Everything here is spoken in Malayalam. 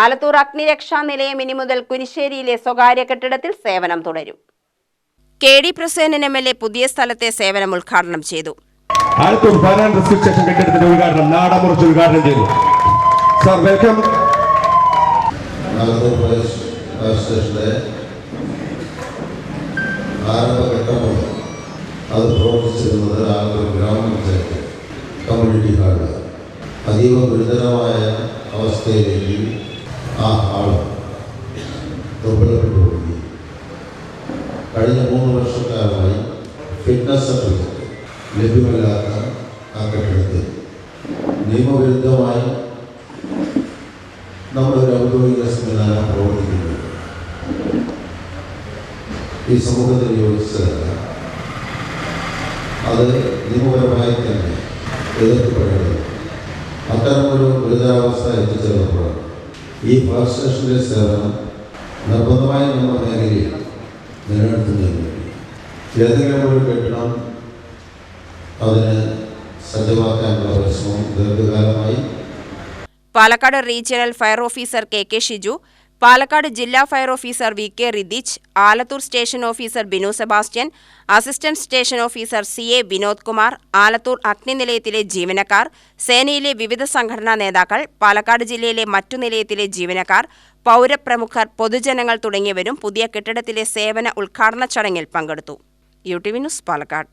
ആലത്തൂർ അഗ്നിരക്ഷാ നിലയം ഇനി മുതൽ കുനിശ്ശേരിയിലെ സ്വകാര്യ കെട്ടിടത്തിൽ സേവനം തുടരും. K D Prasenan M L A പുതിയ സ്ഥലത്തെ സേവനം ഉദ്ഘാടനം ചെയ്തു. ആലത്തൂർ സ്റ്റേഷൻ കെട്ടിടത്തിന്റെ ഉദ്ഘാടനം നാടമുറിച്ച് ഉദ്ഘാടനം ചെയ്തു. Sir welcome. ആലത്തൂർ പോലീസ് സ്റ്റേഷന്റെ ആരംഭഘട്ടം മുതൽ അത് പ്രവർത്തിച്ചിരുന്നത് ആലത്തൂർ ഗ്രാമപഞ്ചായത്ത് കമ്മ്യൂണിറ്റി ഹാൾ അതീവ ഗുരുതരമായ അവസ്ഥയിലേക്ക് ആ ഹാൾ ദുർബലപ്പെട്ടു പോയി. കഴിഞ്ഞ മൂന്ന് വർഷക്കാലമായി ഫിറ്റ്നസ് സർട്ടിഫിക്കറ്റ് ലഭ്യമല്ലാത്ത ആ കെട്ടിടത്തിൽ നിയമവിരുദ്ധമായി നമ്മുടെ ഒരു ഔദ്യോഗിക സംവിധാനം പ്രവർത്തിക്കുന്നത് ഈ സമൂഹത്തിന് യോജിച്ചതല്ല അത് നിയമപരമായി തന്നെ എതിർക്കപ്പെടേണ്ടത് അത്തരമൊരു ഗുരുതരാവസ്ഥ എത്തിച്ചേർന്നപ്പോഴാണ് ഈ ഫയർ സ്റ്റേഷന്റെ സേവനം നിർബന്ധമായി നമ്മുടെ മേഖലയിൽ നിലനിർത്തുന്നതിന് വേണ്ടി. ഏതെങ്കിലും ഒരു കെട്ടിടം അതിന് സജ്ജമാക്കാനുള്ള പരിശ്രമം ദീർഘകാലമായി. Palakkad regional fire officer K K Shiju Palakkad ജില്ലാ fire officer V K Ridhich Alathur station officer Binu Sebastian assistant station officer C A Vinod Kumar Alathur അഗ്നിനിലയത്തിലെ ജീവനക്കാർ സേനയിലെ വിവിധ സംഘടനാ നേതാക്കൾ പാലക്കാട് ജില്ലയിലെ മറ്റു നിലയത്തിലെ ജീവനക്കാർ പൗരപ്രമുഖർ പൊതുജനങ്ങൾ തുടങ്ങിയവരും പുതിയ കെട്ടിടത്തിലെ സേവന ഉദ്ഘാടന ചടങ്ങിൽ പങ്കെടുത്തു. U T V news Palakkad.